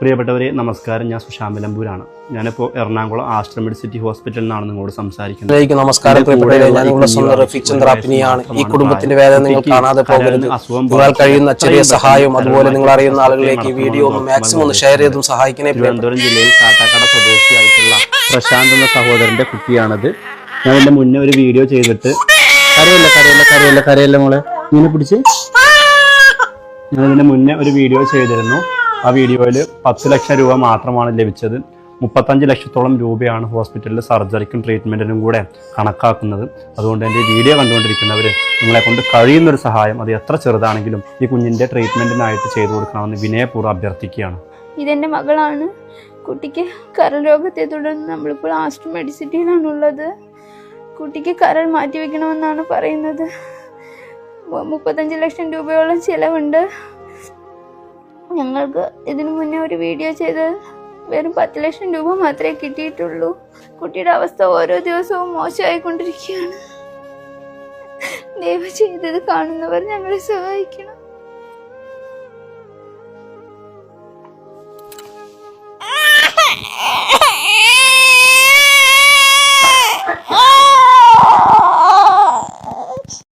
പ്രിയപ്പെട്ടവരെ നമസ്കാരം. ഞാൻ സുശാമലമ്പൂരാണ് ഞാനിപ്പോൾ എറണാകുളം ആശ്രമഡ് സിറ്റി ഹോസ്പിറ്റലിൽ നിന്നാണ് നിങ്ങളോട് സംസാരിക്കുന്നത്. നമസ്കാരം ചന്ദ്രാപ്പിനിയാണ് ഈ കുടുംബത്തിന്റെ വേദന നിങ്ങൾ കാണാതെ പോകരുത്. നിങ്ങൾ കഴിയുന്ന ചെറിയ സഹായം അതുപോലെ നിങ്ങൾ അറിയുന്ന ആളുകളിലേക്ക് ഈ വീഡിയോ ഒന്ന് മാക്സിമം ഒന്ന് ഷെയർ ചെയ്തും സഹായിക്കണേ. തിരുവനന്തപുരം ജില്ലയിൽ കാട്ടാക്കട സ്വദേശിയായിട്ടുള്ള പ്രശാന്ത് എന്ന സഹോദരന്റെ കുട്ടിയാണത്. ഞാൻ എന്റെ മുന്നേ ഒരു വീഡിയോ ചെയ്തിട്ട് കരയല്ല കരയല്ല കരയല്ല കരയല്ല മോളെ. ഇങ്ങനെ പിടിച്ച്. ഞാൻ ഇതിന്റെ മുന്നേ ഒരു വീഡിയോ ചെയ്തിരുന്നു. ആ വീഡിയോയിൽ പത്ത് ലക്ഷം രൂപ മാത്രമാണ് ലഭിച്ചത്. മുപ്പത്തഞ്ച് ലക്ഷത്തോളം രൂപയാണ് ഹോസ്പിറ്റലിൽ സർജറിക്കും ട്രീറ്റ്മെന്റിനും കൂടെ കണക്കാക്കുന്നത്. അതുകൊണ്ട് എന്റെ വീഡിയോ കണ്ടുകൊണ്ടിരിക്കുന്നവർ നിങ്ങളെ കൊണ്ട് കഴിയുന്നൊരു സഹായം അത് എത്ര ചെറുതാണെങ്കിലും ഈ കുഞ്ഞിന്റെ ട്രീറ്റ്മെന്റിനായിട്ട് ചെയ്തു കൊടുക്കണമെന്ന് വിനയപൂർവം അഭ്യർത്ഥിക്കുകയാണ്. ഇതെന്റെ മകളാണ്. കുട്ടിക്ക് കരൾ രോഗത്തെ തുടർന്ന് നമ്മളിപ്പോൾ മെഡിസിറ്റിയിലാണ് ഉള്ളത് കുട്ടിക്ക് കരൾ മാറ്റിവെക്കണമെന്നാണ് പറയുന്നത്. മുപ്പത്തഞ്ച് ലക്ഷം രൂപയോളം ചിലവുണ്ട്. ഞങ്ങൾക്ക് ഇതിനു മുന്നേ ഒരു വീഡിയോ ചെയ്ത് വെറും പത്ത് ലക്ഷം രൂപ മാത്രമേ കിട്ടിയിട്ടുള്ളൂ. കുട്ടിയുടെ അവസ്ഥ ഓരോ ദിവസവും മോശമായിക്കൊണ്ടിരിക്കുകയാണ്. ദയവ് ചെയ്തത് കാണുന്നവർ ഞങ്ങളെ സഹായിക്കണം.